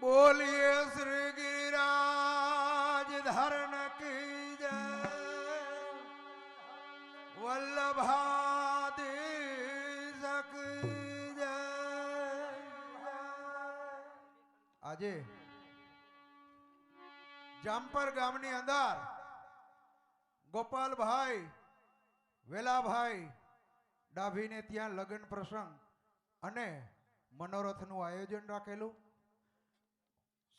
બોલીએ શ્રી ગિરિરાજ ધરણ કી જય. જય. આજે જામપર ગામની અંદર ગોપાલભાઈ, વેલાભાઈ ડાભીને ત્યાં લગ્ન પ્રસંગ અને મનોરથનું આયોજન રાખેલું.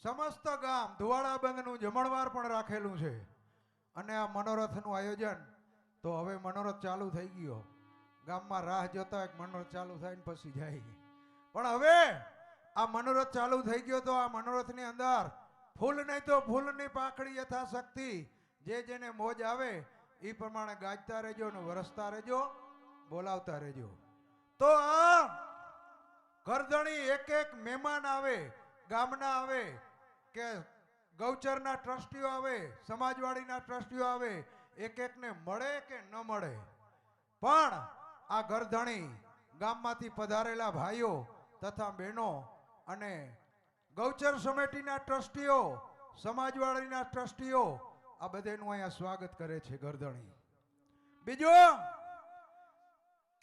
સમસ્ત ગામ ધુવાડા બંગનું જમણવાર પણ રાખેલું છે. અને આ મનોરથનું આયોજન તો હવે મનોરથ ચાલુ થઈ ગયો. ગામમાં રાહ જોતા એક મનોરથ ચાલુ થાય ને પછી જાય. પણ હવે આ મનોરથ ચાલુ થઈ ગયો તો આ મનોરથની અંદર ફૂલ નહીં તો ફૂલની પાખડી યથાશક્તિ, જે જેને મોજ આવે એ પ્રમાણે ગાજતા રહેજો ને વરસતા રહેજો, બોલાવતા રહેજો. તો આ ગરદણી એક એક મહેમાન આવે, ગામના આવે કે ગૌચરના ટ્રસ્ટીઓ આવે, સમાજવાડીના ટ્રસ્ટીઓ આવે એક એકને મળે કે ન મળે? પણ આ ગરધણી ગામમાંથી પધારેલા ભાઈઓ તથા બહેનો અને ગૌચર સમિતિના ટ્રસ્ટીઓ, સમાજવાડીના ટ્રસ્ટીઓ, આ બધાનું અહીંયા સ્વાગત કરે છે ગરધણી. બીજું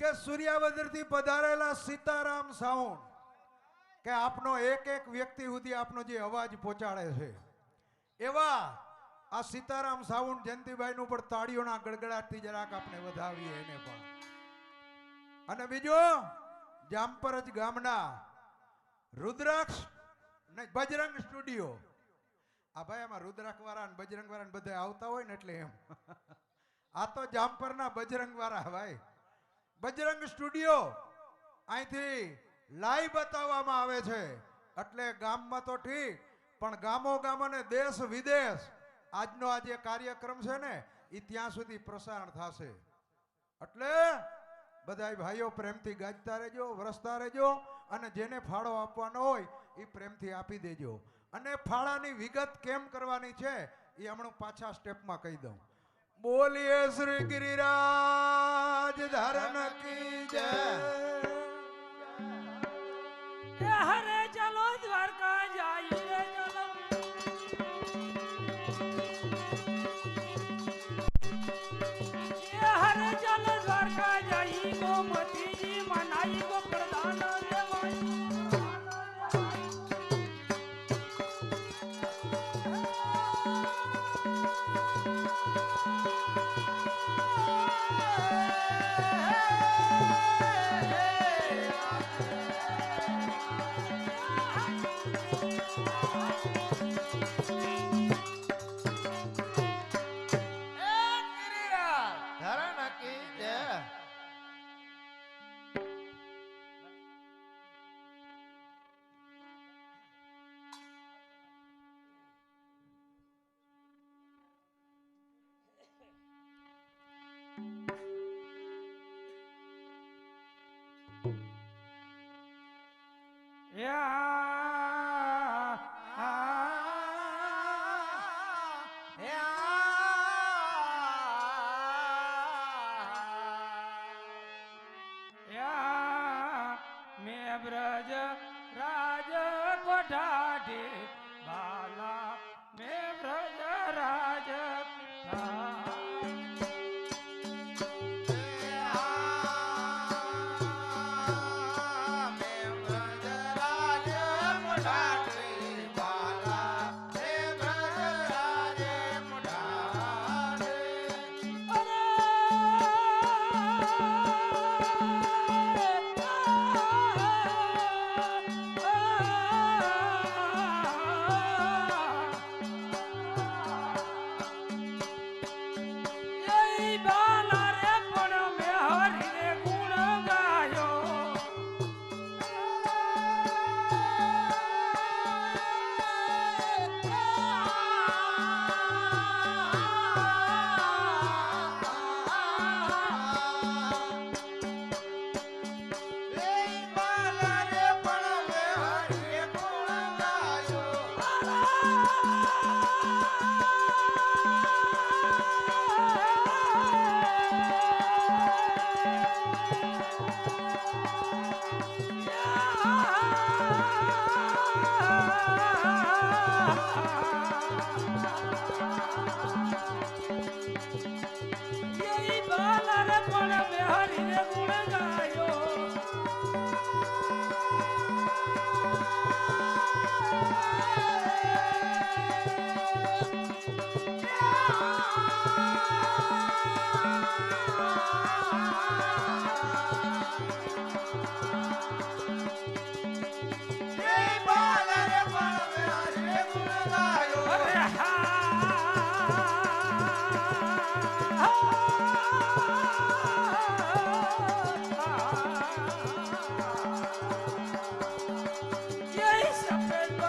કે સૂર્યાવદરથી પધારેલા સીતારામ સાઉન્ડ કે આપનો એક એક વ્યક્તિ સુધી આપનો જે અવાજ પહોંચાડે છે. એવા આ સીતારામ સાઉન્ડ જયંતિભાઈનું પણ તાળીઓના ગડગડાટથી જરાક આપણે વધાવીએ એને પણ. અને બીજું જામપરજ ગામના રુદ્રાક્ષ ને બજરંગ સ્ટુડિયો. આ ભાઈ આમાં રુદ્રાક્ષ વાળા ને બજરંગ વાળા ને બધા આવતા હોય ને એટલે એમ. આ તો જામપરના બજરંગ વાળા ભાઈ. બજરંગ સ્ટુડિયો. અહીંથી લાઈવ બતાવવામાં આવે છે. એટલે ગામમાં તો ઠીક, પણ ગામો ગામ અને દેશ વિદેશ, આજનો આ જે કાર્યક્રમ છે ને એ ત્યાં સુધી પ્રસારણ થશે. એટલે બધા ભાઈઓ પ્રેમથી ગાજતા રહેજો, વરસતા રહેજો, અને જેને ફાળો આપવાનો હોય એ પ્રેમથી આપી દેજો. અને ફાળાની વિગત કેમ કરવાની છે એ હમણાં પાછા સ્ટેપમાં કહી દઉં. બોલીએ શ્રી ગિરિરાજ ધરણ કી જય. એ 呀。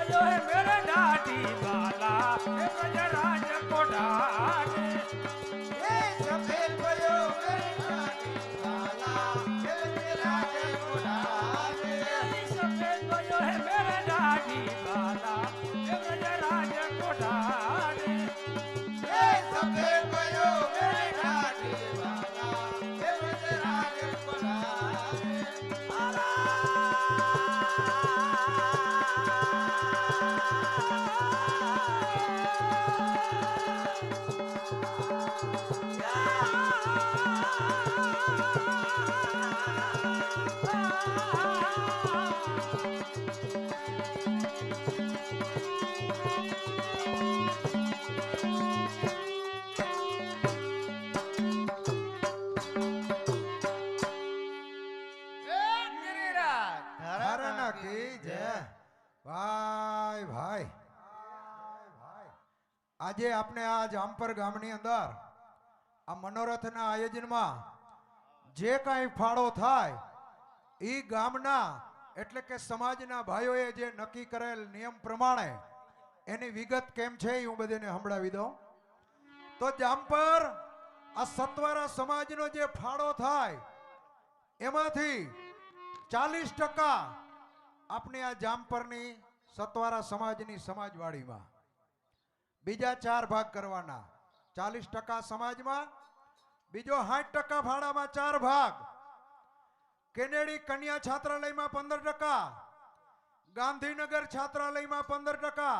ગયો હે મેરા દાઢી વાલા હે પ્રજા રાજકોટ ભાઈ ભાઈ. આજે આપણે આ જામપર ગામની અંદર, આ મનોરથના આયોજનમાં જે કાંઈ ફાળો થાય એ ગામના એટલે કે સમાજના ભાઈઓએ જે નક્કી કરેલ નિયમ પ્રમાણે એની વિગત કેમ છે એ હું બધાને સંભળાવી દઉં. તો જામપર આ સત્વારા સમાજનો જે ફાળો થાય, એમાંથી ચાલીસ ટકા આપણી આ જામપરની સત્વારા સમાજની સમાજવાડીમાં, બીજા ચાર ભાગ કરવાના. ચાલીસ ટકા સમાજમાં, બીજો સાઠ ટકા ભાડામાં ચાર ભાગ. કેનેડી કન્યા છાત્રાલયમાં પંદર ટકા, ગાંધીનગર છાત્રાલયમાં પંદર ટકા,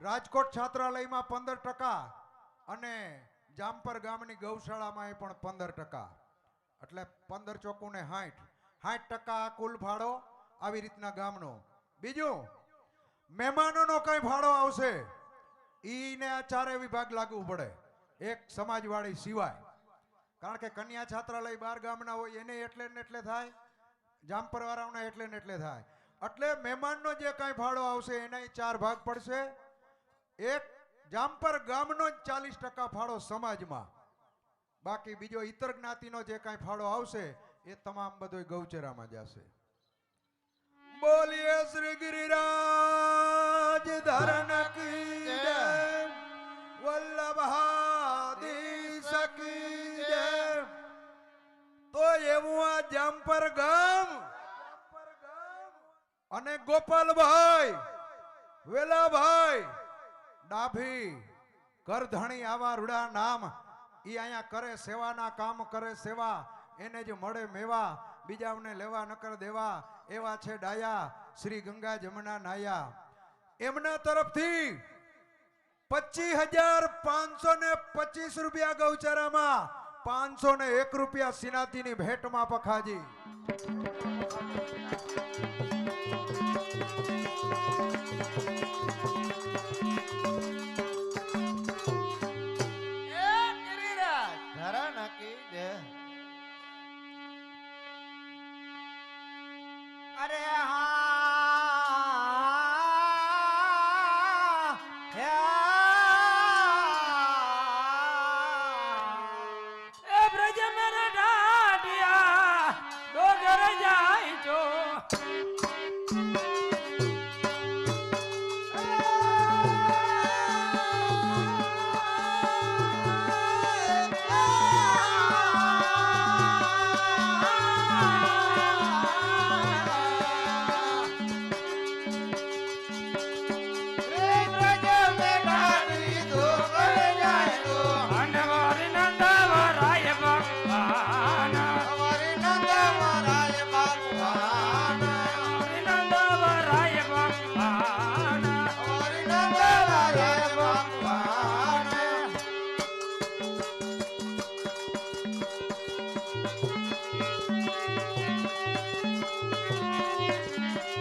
રાજકોટ છાત્રાલયમાં પંદર ટકા અને જામપર ગામની ગૌશાળામાં પણ પંદર ટકા. એટલે પંદર ચોકુને સાઠ સાઠ ટકા કુલ ભાડો આવી રીતના ગામનો. બીજું, મહેમાનોનો કઈ ભાડો આવશે? ઈને આ ચારે વિભાગ લાગુ પડે. એક સમાજવાળી સિવાય. કારણ કે કન્યા છાત્રાલય બાર ગામના હોય, એને એટલે ને એટલે થાય. જામપર વાળાઓના એટલે ને એટલે થાય. એટલે મહેમાનનો જે કાંઈ ભાડો આવશે એના ચાર ભાગ પડશે. એક જામપર ગામનો જ ચાલીસ ટકા ફાળો સમાજમાં. બાકી બીજો ઇતર જ્ઞાતિનો જે કાંઈ ફાળો આવશે, એ તમામ બધો ગૌચરામાં જશે. બોલીએ શ્રી ગિરિરાજ ધરણ તો એવું આ જામપર ગામ અને ગોપાલભાઈ, વેલાભાઈ ડાભી, કરધણી આવા રૂડા નામ એ અહીંયા કરે સેવાના કામ, કરે સેવા, એને જ મળે મેવા, બીજાઓને લેવા નકર દેવા, એવા છે ડાયા, શ્રી ગંગા જમના નાયા. એમના તરફથી પચીસ હજાર પાંચસો ને પચીસ રૂપિયા ગૌચારામાં, પાંચસો ને એક રૂપિયા સિનાતીની ભેટમાં પખાજી.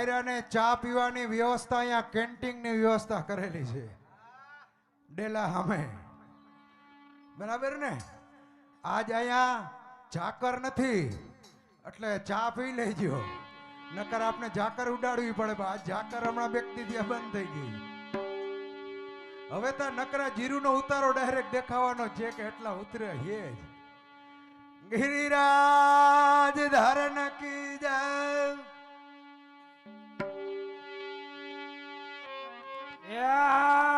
દાયરાને ચા પીવાની વ્યવસ્થા અહીંયા કેન્ટીનની વ્યવસ્થા કરેલી છે. ડેલા સામે બરાબર ને? આજ અહીંયા ઝાકર નથી. એટલે ચા પી લેજો. નકર આપણે ઝાકર ઉડાડવી પડે આ ઝાકર હમણાં વ્યક્તિ ત્યાં બંધ થઈ ગઈ. હવે તો નકરા જીરુનો ઉતારો ડાયરેક્ટ દેખાવાનો છે કે એટલા ઉતરે હે જ ગિરિરાજ ધારણ કી જય. એ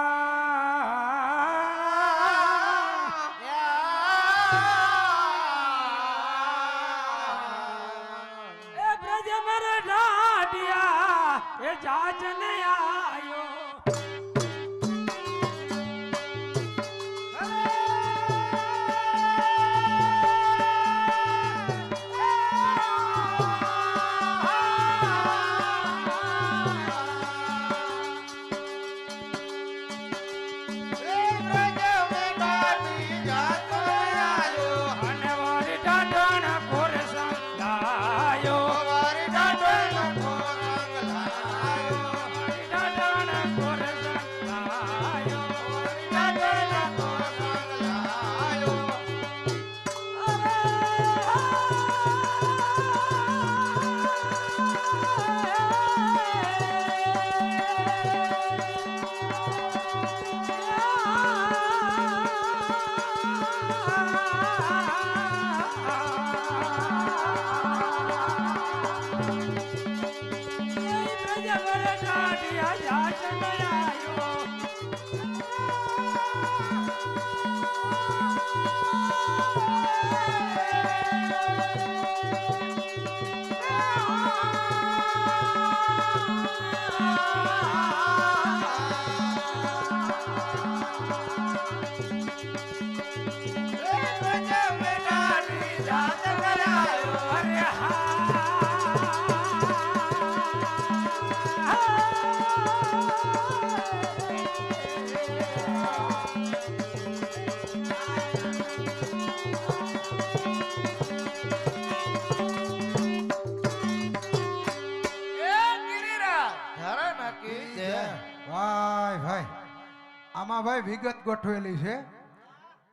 આમાં ભાઈ વિગત ગોઠવેલી છે.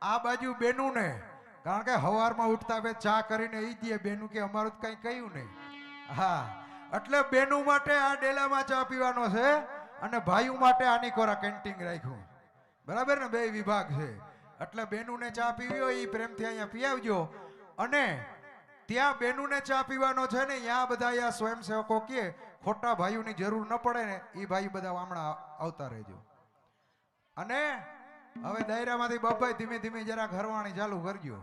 આ બાજુ બેનું ને કારણ કે હવારમાં ઉઠતા બે ચા કરીને એ દે બેનું કે અમારું કઈ કહ્યું નહીં. હા, એટલે બેનું માટે આ ડેલામાં ચા પીવાનો છે અને ભાઈઓ માટે આની કોરા કેન્ટીન રાખ્યું. બરાબર ને? બે વિભાગ છે. એટલે બેનુને ચા પીવી હોય એ પ્રેમથી અહીંયા પીવજો. અને ત્યાં બેનુને ચા પીવાનો છે ને ત્યાં બધા અહીંયા સ્વયંસેવકો કે ખોટા ભાઈઓની જરૂર ન પડે ને એ ભાઈ બધા હમણાં આવતા રહેજો. અને હવે દાયરામાંથી બપાઈ ધીમે ધીમે જરા ઘરવાણી ચાલુ કરજો.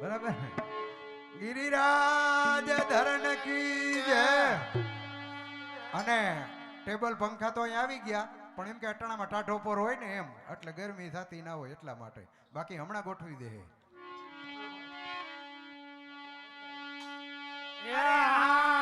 બરાબર? ગિરિરાજ ધરણ કી જય. અને ટેબલ પંખા તો અહીં આવી ગયા, પણ એમ કે અટાણામાં ટાઢો પર હોય ને એમ, એટલે ગરમી થતી ના હોય એટલા માટે. બાકી હમણાં ગોઠવી દે. એ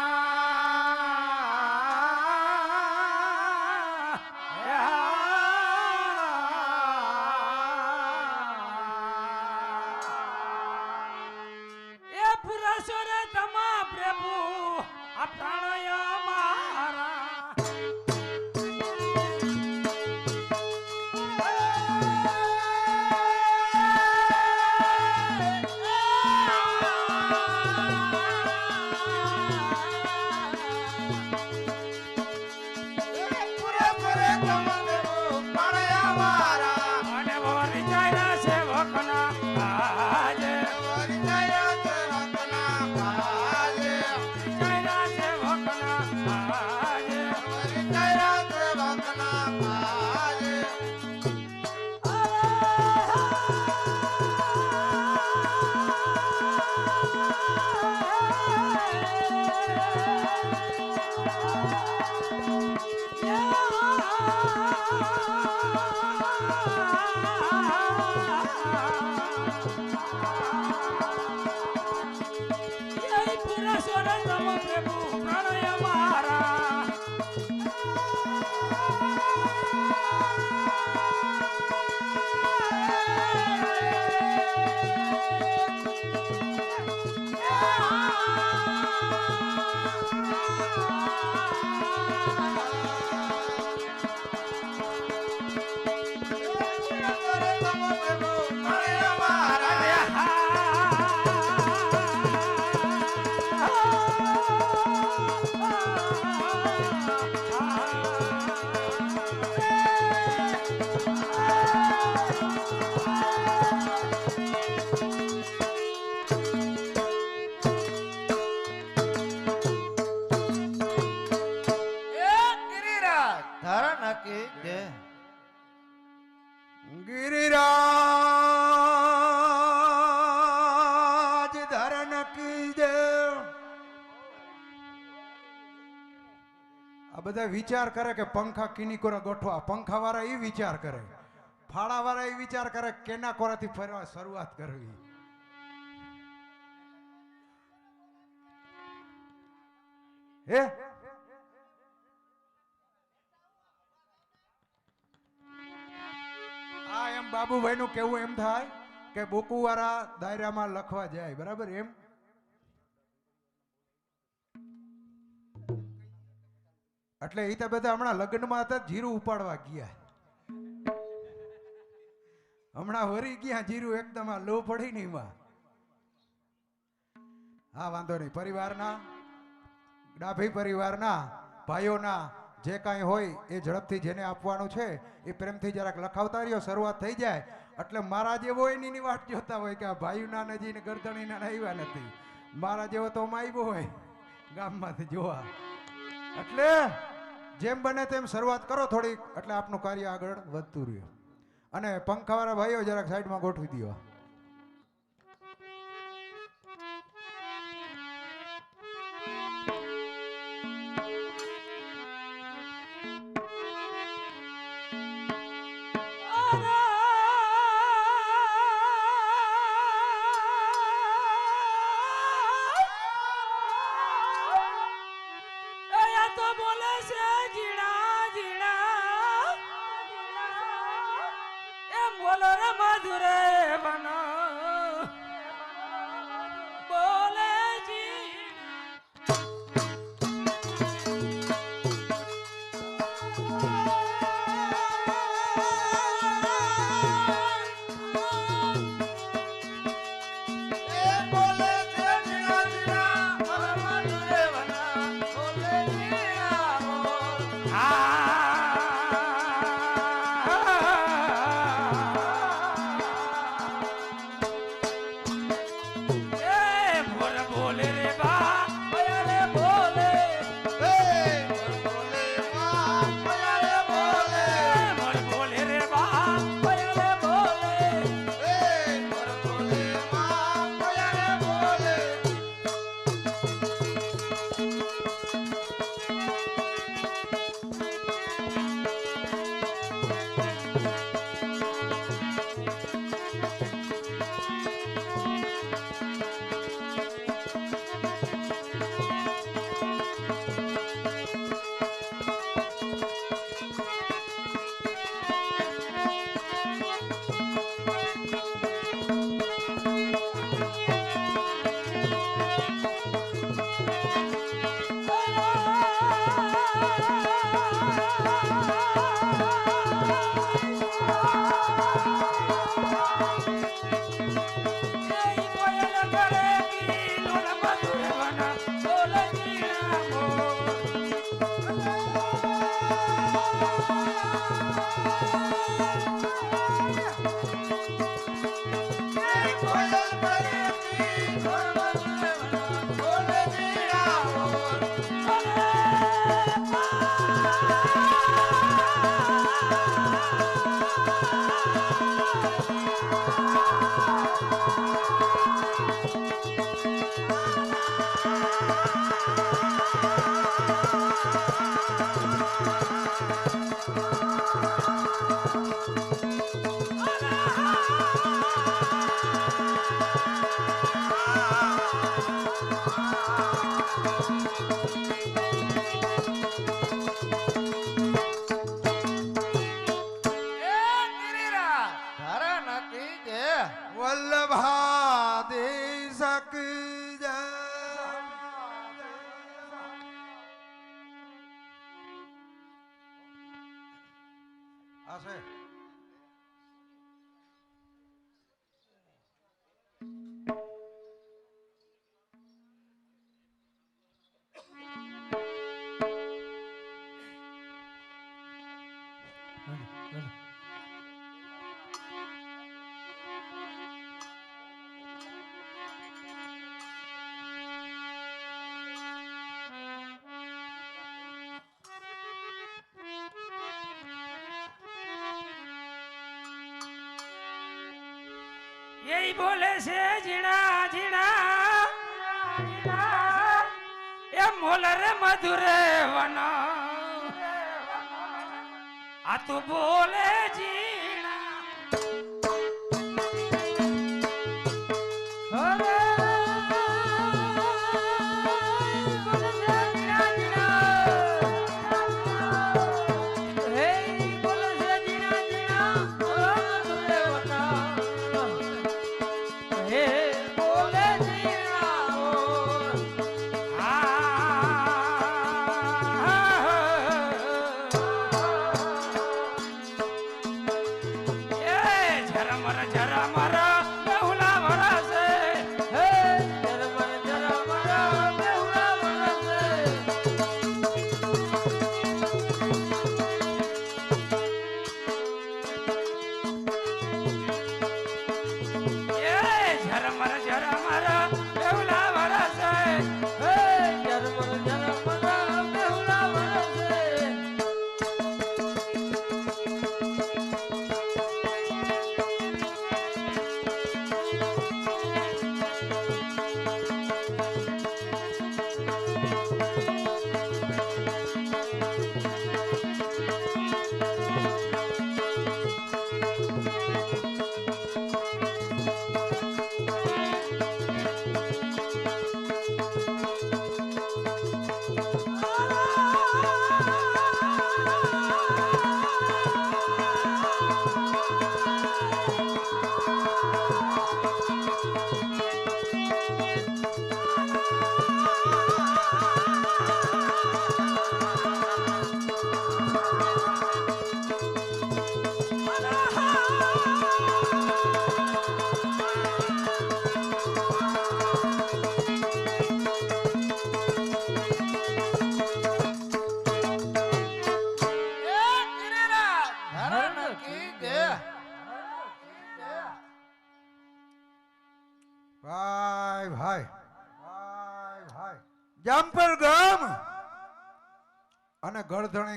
બધા વિચાર કરે કે પંખા કિની કોરા ગોઠવા? પંખા વાળા એ વિચાર કરે. ફાળા વાળા એ વિચાર કરે કેના કોરાથી ફરવા શરૂઆત કરવી? હે? આ એમ બાબુભાઈ નું કેવું એમ થાય કે બુકુવાળા દાયરામાં લખવા જાય, બરાબર એમ? એટલે એ તો બધા હમણાં લગ્નમાં હતા, જીરું ઉપાડવા ગયા. હમણાં વરી ગયા, જીરું એકદમ આ લો પડી ને એમાં. હા, વાંધો નહીં. પરિવારના, ડાભી પરિવારના, ભાઈઓના જે કાંઈ હોય એ ઝડપથી જેને આપવાનું છે, એ પ્રેમથી જરાક લખાવતા રહ્યો, શરૂઆત થઈ જાય. એટલે મારા જેવો એની વાટ જોતા હોય કે આ ભાઈના નજીને ગરદણીના આવ્યા નથી. મારા જેવો તો આવ્યો હોય ગામમાંથી જોવા. એટલે જેમ બને તેમ શરૂઆત કરો થોડીક. એટલે આપનું કાર્ય આગળ વધતું રહ્યું. અને પંખાવાળા ભાઈઓ જરાક સાઈડમાં ગોઠવી દો એ બોલે છે જીણા જીણા એ મોલ રે મધુરે વન. આ તું બોલે ઝીણા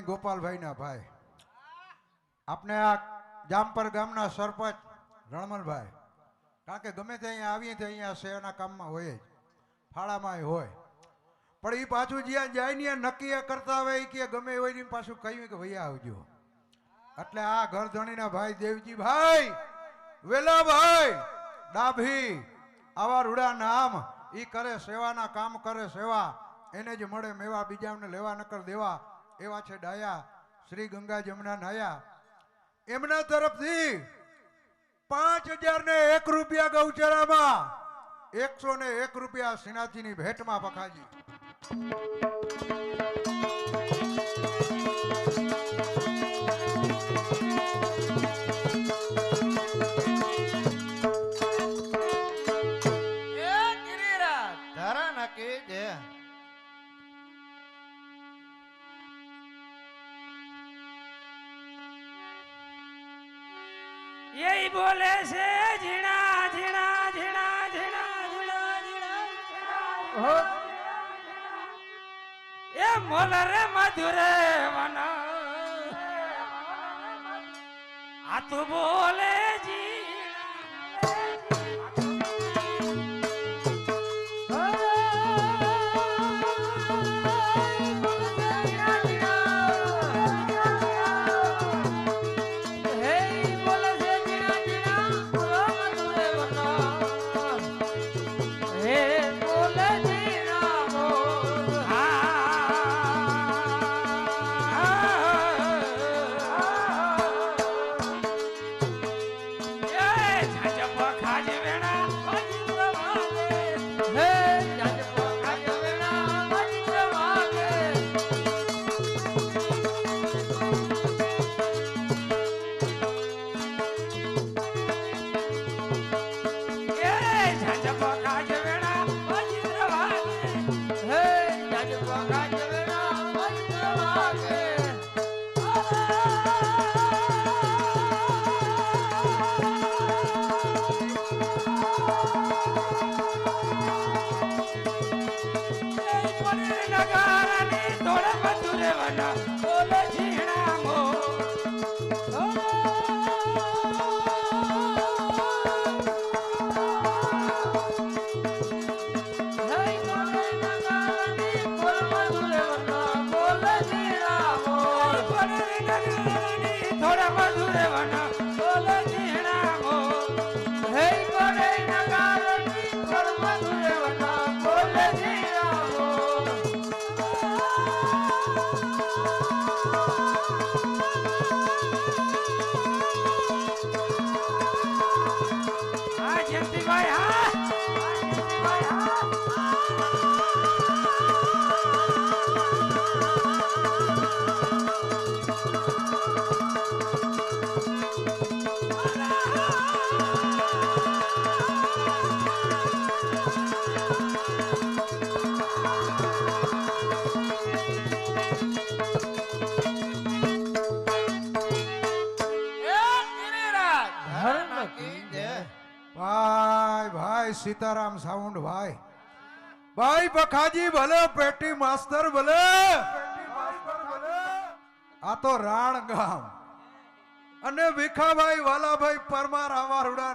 ગોપાલભાઈ ના ભાઈ. આપણે આ જામપર ગામના સરપંચ રણમલભાઈ. કારણ કે ગમે તે અહીંયા આવીએ તો અહીંયા શહેરના કામમાં હોય જ. ફાળામાં હોય. પણ એ પાછું જ્યાં જાય ને નક્કી કરતા હોય કે ગમે હોય ને પાછું કહ્યું કે ભાઈ આવજો. એટલે આ ઘરધણીના ભાઈ દેવજી ભાઈ વેલાભાઈ, ડાભી, આવા રૂડા નામ એ કરે સેવાના, કામ કરે સેવા. એને જ મળે મેવા બીજાને લેવા નકર દેવા. એવા છે ડાયા, શ્રી ગંગા જમના નાયા. એમના તરફથી પાંચ હજાર ને એક રૂપિયા ગૌચરામાં, એકસો ને એક રૂપિયા સિનાજીની ભેટમાં પખાજી. એ મોલ રે મધુરે વન. આ તું બોલે フフフフ。સીતારામ સાઉન્ડ ભાઈ. ભાઈ બખાજી ભલે, પેટી માસ્તર ભલે. આ તો રાણ ગામ અને ભીખાભાઈ વાલાભાઈ પરમાર આવારુડા